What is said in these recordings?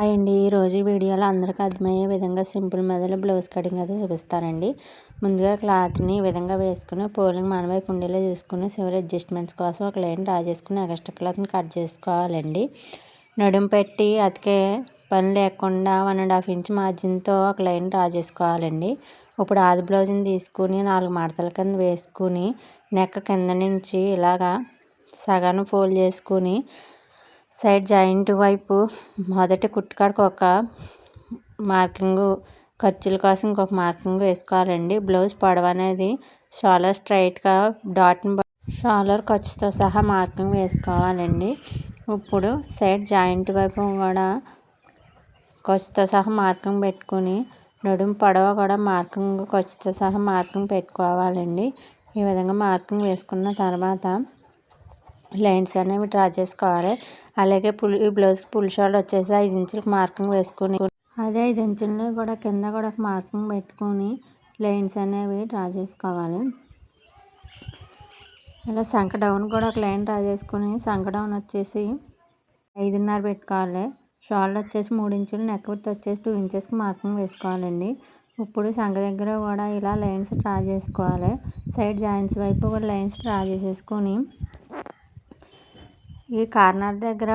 Hi అండి ఈరోజు వీడియోలో అందరికీ అర్థమయ్యే విధంగా సింపుల్ మెదడు బ్లౌజ్ కటింగ్ అయితే చూపిస్తానండి. ముందుగా క్లాత్ని ఈ విధంగా వేసుకుని పోలింగ్ మన వైపు చూసుకుని చివరి అడ్జస్ట్మెంట్స్ కోసం ఒక లైన్ డ్రా చేసుకుని ఎక్స్ట్రా క్లాత్ని కట్ చేసుకోవాలండి. నడుము పెట్టి అతికే పని లేకుండా వన్ అండ్ హాఫ్ ఇంచ్ మార్జిన్తో ఒక లైన్ డ్రా చేసుకోవాలండి. ఇప్పుడు ఆది బ్లౌజ్ని తీసుకుని నాలుగు మడతల కింద వేసుకుని నెక్క కింద నుంచి ఇలాగా సగాను ఫోల్డ్ చేసుకుని సైడ్ జాయింట్ వైపు మొదటి కుట్టుకాడకు ఒక మార్కింగు ఖర్చుల కోసం ఇంకొక మార్కింగ్ వేసుకోవాలండి. బ్లౌజ్ పొడవు అనేది షాలర్ స్ట్రైట్గా డాట్ని షాలర్ ఖర్చుతో సహా మార్కింగ్ వేసుకోవాలండి. ఇప్పుడు సైడ్ జాయింట్ వైపు కూడా ఖర్చుతో సహా మార్కింగ్ పెట్టుకుని నడుము పొడవ కూడా మార్కింగ్ ఖర్చుతో సహా మార్కింగ్ పెట్టుకోవాలండి. ఈ విధంగా మార్కింగ్ వేసుకున్న తర్వాత లైన్స్ అనేవి డ్రా చేసుకోవాలి. అలాగే పుల్ ఈ బ్లౌజ్కి పుల్ షోల్డర్ వచ్చేసి ఐదు ఇంచులకు మార్కింగ్ వేసుకుని అదే ఐదు ఇంచులని కూడా కింద కూడా ఒక మార్కింగ్ పెట్టుకొని లైన్స్ అనేవి డ్రా చేసుకోవాలి. ఇలా సంక డౌన్ కూడా ఒక లైన్ డ్రా చేసుకుని సంక డౌన్ వచ్చేసి ఐదున్నర పెట్టుకోవాలి. షాల్ వచ్చేసి మూడు ఇంచులు నెక్ విత్ వచ్చేసి టూ ఇంచెస్కి మార్కింగ్ వేసుకోవాలండి. ఇప్పుడు సంఖ దగ్గర కూడా ఇలా లైన్స్ డ్రా చేసుకోవాలి. సైడ్ జాయింట్స్ వైపు కూడా లైన్స్ డ్రా చేసేసుకొని ఈ కార్నర్ దగ్గర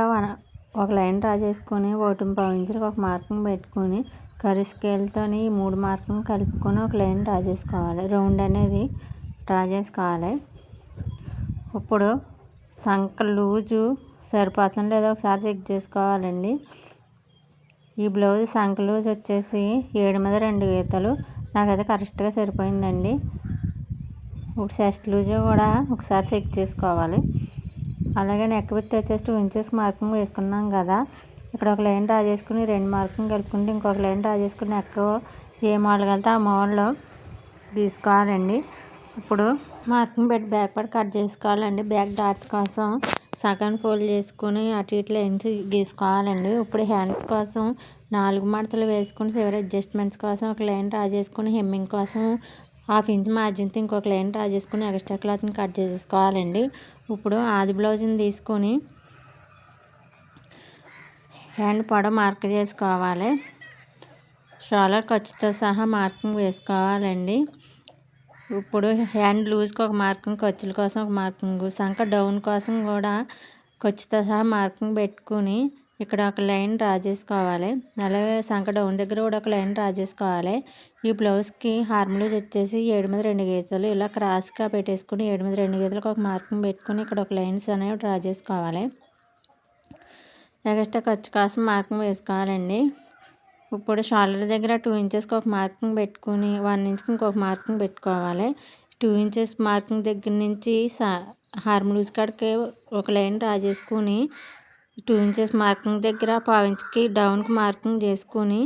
ఒక లైన్ డ్రా చేసుకొని ఒకటి ఇంచులకు ఒక మార్కింగ్ పెట్టుకొని కర్రీ స్కేల్తో ఈ మూడు మార్కింగ్ కలుపుకొని ఒక లైన్ డ్రా చేసుకోవాలి. రౌండ్ అనేది డ్రా చేసుకోవాలి. ఇప్పుడు సంక లూజు సరిపోతుందో లేదో ఒకసారి చెక్ చేసుకోవాలండి. ఈ బ్లౌజ్ సంక లూజ్ వచ్చేసి ఏడు మీద రెండు గీతలు నాకైతే కరెక్ట్గా సరిపోయిందండి. ఇప్పుడు చెస్ట్ లూజ్ కూడా ఒకసారి చెక్ చేసుకోవాలి. అలాగే నెక్ విత్ వచ్చేసి టూ ఇంచెస్ మార్కింగ్ వేసుకున్నాం కదా. ఇక్కడ ఒక లైన్ డ్రా చేసుకుని రెండు మార్కింగ్ కలుపుకుంటే ఇంకొక లైన్ డ్రా చేసుకుని నెక్ ఏ మోడల్ కలితే ఆ మోడల్లో తీసుకోవాలండి. ఇప్పుడు మార్కింగ్ పెట్టి బ్యాక్ పడి కట్ చేసుకోవాలండి. బ్యాక్ డాట్స్ కోసం సగం ఫోల్డ్ చేసుకుని అటు ఇటు లైన్స్ గీసుకోవాలండి. ఇప్పుడు హ్యాండ్స్ కోసం నాలుగు మడతలు వేసుకుని చివరి అడ్జస్ట్మెంట్స్ కోసం ఒక లైన్ డ్రా చేసుకుని హెమ్మింగ్ కోసం హాఫ్ ఇంచ్ మార్జిన్తో ఇంకొక లైన్ డ్రా చేసుకుని ఎక్స్ట్రా క్లాత్ని కట్ చేసేసుకోవాలండి ఇప్పుడు ఆది బ్లౌజ్ని తీసుకొని హ్యాండ్ పొడ మార్క్ చేసుకోవాలి. షోలర్ ఖర్చుతో సహా మార్కింగ్ వేసుకోవాలండి. ఇప్పుడు హ్యాండ్ లూజ్కి ఒక మార్కింగ్ ఖర్చుల కోసం ఒక మార్కింగ్ సంక డౌన్ కోసం కూడా ఖర్చుతో సహా మార్కింగ్ పెట్టుకుని ఇక్కడ ఒక లైన్ డ్రా చేసుకోవాలి. అలాగే సంక డౌన్ దగ్గర కూడా ఒక లైన్ డ్రా చేసుకోవాలి. ఈ బ్లౌజ్కి హార్మోలీస్ వచ్చేసి ఏడు మీద రెండు గీతలు ఇలా క్రాస్గా పెట్టేసుకుని ఏడు మీద రెండు గీతలకు ఒక మార్కింగ్ పెట్టుకుని ఇక్కడ ఒక లైన్స్ అనేవి డ్రా చేసుకోవాలి. నెక్స్ట్ ఖర్చు కోసం మార్కింగ్ వేసుకోవాలండి. ఇప్పుడు షోల్డర్ దగ్గర టూ ఇంచెస్కి ఒక మార్కింగ్ పెట్టుకుని వన్ ఇంచ్కి ఇంకొక మార్కింగ్ పెట్టుకోవాలి. టూ ఇంచెస్ మార్కింగ్ దగ్గర నుంచి హార్మోలీస్ కాడికి ఒక లైన్ డ్రా చేసుకుని టూ ఇంచెస్ మార్కింగ్ దగ్గర పావు ఇంచ్కి డౌన్కి మార్కింగ్ చేసుకొని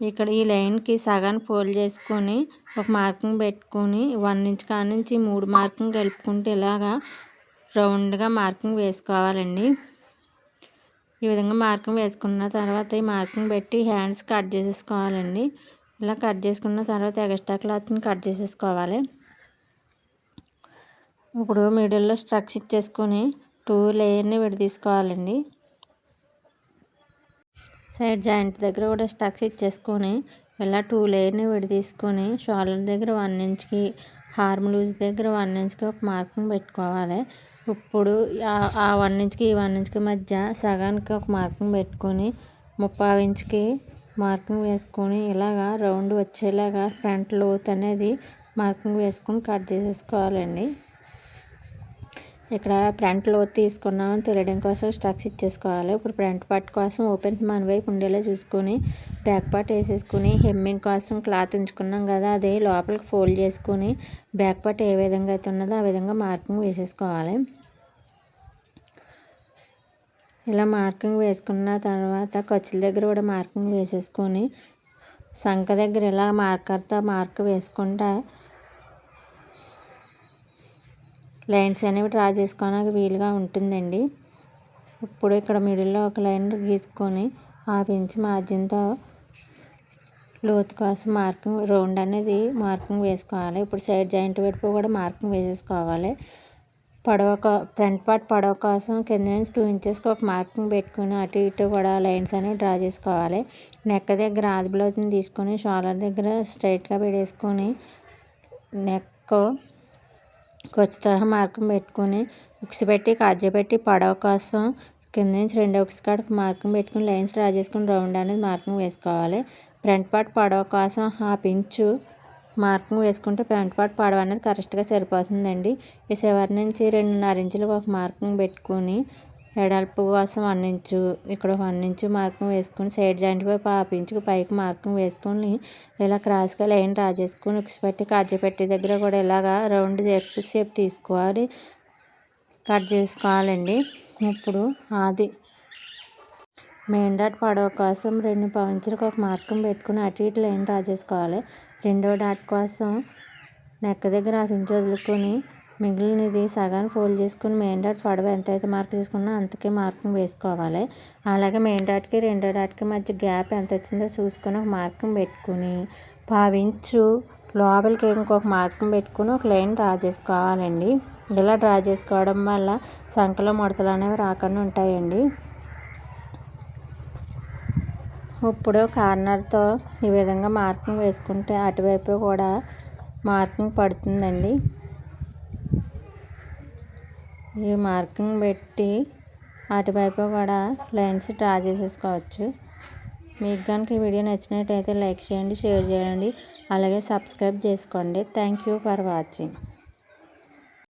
ఇక్కడ ఈ లైన్కి సగాన్ని ఫోల్డ్ చేసుకొని ఒక మార్కింగ్ పెట్టుకొని వన్ ఇంచ్ కాడ నుంచి మూడు మార్కింగ్ కలుపుకుంటే ఇలాగా రౌండ్గా మార్కింగ్ వేసుకోవాలండి. ఈ విధంగా మార్కింగ్ వేసుకున్న తర్వాత ఈ మార్కింగ్ పెట్టి హ్యాండ్స్ కట్ చేసేసుకోవాలండి. ఇలా కట్ చేసుకున్న తర్వాత ఎక్స్ట్రా క్లాత్ని కట్ చేసేసుకోవాలి. ఇప్పుడు మిడిల్లో స్ట్రక్స్ ఇచ్చేసుకొని టూ లేయర్ని విడదీసుకోవాలండి. సైడ్ జాయింట్ దగ్గర కూడా స్టక్స్ ఇచ్చేసుకొని ఇలా టూ లేయర్ని విడదీసుకొని షోల్డర్ దగ్గర వన్ ఇంచ్కి హార్మ్ లూజ్ దగ్గర వన్ ఇంచ్కి ఒక మార్కింగ్ పెట్టుకోవాలి. ఇప్పుడు ఆ వన్ ఇంచ్కి ఈ వన్ ఇంచ్కి మధ్య సగానికి ఒక మార్కింగ్ పెట్టుకొని ముప్పై ఇంచ్కి మార్కింగ్ వేసుకొని ఇలాగా రౌండ్ వచ్చేలాగా ఫ్రంట్ లోత్ అనేది మార్కింగ్ వేసుకొని కట్ చేసేసుకోవాలండి. ఇక్కడ ఫ్రంట్ లోత్ తీసుకున్నాం తెలియడం కోసం స్ట్రక్స్ ఇచ్చేసుకోవాలి. ఇప్పుడు ఫ్రంట్ పార్ట్ కోసం ఓపెన్స్ మన వైపు ఉండేలా చూసుకొని బ్యాక్ పార్ట్ వేసేసుకుని హెమ్మింగ్ కోసం క్లాత్ ఉంచుకున్నాం కదా అది లోపలికి ఫోల్డ్ చేసుకుని బ్యాక్ పార్ట్ ఏ విధంగా అయితే ఉన్నదో ఆ విధంగా మార్కింగ్ వేసేసుకోవాలి. ఇలా మార్కింగ్ వేసుకున్న తర్వాత ఖర్చుల దగ్గర కూడా మార్కింగ్ వేసేసుకొని సంఖ దగ్గర ఇలా మార్కర్తో మార్క్ వేసుకుంటా లైన్స్ అనేవి డ్రా చేసుకోవడానికి వీలుగా ఉంటుందండి. ఇప్పుడు ఇక్కడ మిడిల్లో ఒక లైన్ గీసుకొని హాఫ్ ఇంచ్ మార్జిన్తో లోతు కోసం మార్కింగ్ రౌండ్ అనేది మార్కింగ్ వేసుకోవాలి. ఇప్పుడు సైడ్ జాయింట్ వైపు కూడా మార్కింగ్ వేసేసుకోవాలి. పొడవ ఫ్రంట్ పార్ట్ పొడవ కోసం కింద నుంచి టూ ఇంచెస్కి ఒక మార్కింగ్ పెట్టుకుని అటు ఇటు కూడా లైన్స్ అనేవి డ్రా చేసుకోవాలి. నెక్ దగ్గర ఆది బ్లౌజ్ని తీసుకొని షోల్డర్ దగ్గర స్ట్రైట్గా పెట్టేసుకొని నెక్ కొచ్చతో మార్కం పెట్టుకొని ఉక్స్ పెట్టి కాజా పెట్టి పడవ కోసం కింద నుంచి రెండు ఉక్స్ కాడకు మార్కింగ్ పెట్టుకుని లైన్స్ డ్రా చేసుకుని రౌండ్ అనేది మార్కింగ్ వేసుకోవాలి. ఫ్రంట్ పార్ట్ పడవ కోసం హాఫ్ ఇంచు మార్కింగ్ వేసుకుంటే ఫ్రంట్ పార్ట్ పడవ అనేది కరెక్ట్గా సరిపోతుందండి. ఈ చివరి నుంచి రెండున్నర ఇంచులకు ఒక మార్కింగ్ పెట్టుకొని ఎడల్పు కోసం వన్ ఇంచు ఇక్కడ వన్ ఇంచు మార్కింగ్ వేసుకొని సైడ్ జాయింట్ వైపు హాఫ్ ఇంచుకు పైకి మార్కింగ్ వేసుకొని ఇలా క్రాస్గా లైన్ డ్రా చేసుకొని ఉక్స్ పెట్టి దగ్గర కూడా ఇలాగా రౌండ్ షేప్ తీసుకోవాలి. కట్ చేసుకోవాలండి. ఇప్పుడు అది మెయిన్ డాట్ పడవ కోసం రెండు పవంచులకు ఒక మార్కం పెట్టుకుని అటు ఇటు లైన్ డ్రా చేసుకోవాలి. రెండో డాట్ కోసం నెక్క దగ్గర ఆఫ్ ఇంచ్ వదులుకొని మిగిలినది సగాన్ని ఫోల్డ్ చేసుకుని మెయిన్ డాట్ పడవ ఎంత అయితే మార్క్ చేసుకున్నా అంతకే మార్కింగ్ వేసుకోవాలి. అలాగే మెయిన్ డాట్కి రెండో డాట్కి మధ్య గ్యాప్ ఎంత వచ్చిందో చూసుకొని ఒక మార్కింగ్ పెట్టుకుని పావించు లోపలికి ఇంకొక మార్కింగ్ పెట్టుకుని ఒక లైన్ డ్రా చేసుకోవాలండి. ఇలా డ్రా చేసుకోవడం వల్ల సంఖలో ముడతలు అనేవి రాకుండా ఉంటాయండి. ఇప్పుడు కార్నర్తో ఈ విధంగా మార్కింగ్ వేసుకుంటే అటువైపు కూడా మార్కింగ్ పడుతుందండి. ఈ మార్కింగ్ పెట్టి అటువైపు కూడా లైన్స్ డ్రా చేసేసుకోవచ్చు. మీకు కనుక ఈ వీడియో నచ్చినట్టయితే లైక్ చేయండి షేర్ చేయండి. అలాగే సబ్స్క్రైబ్ చేసుకోండి. Thank you for watching.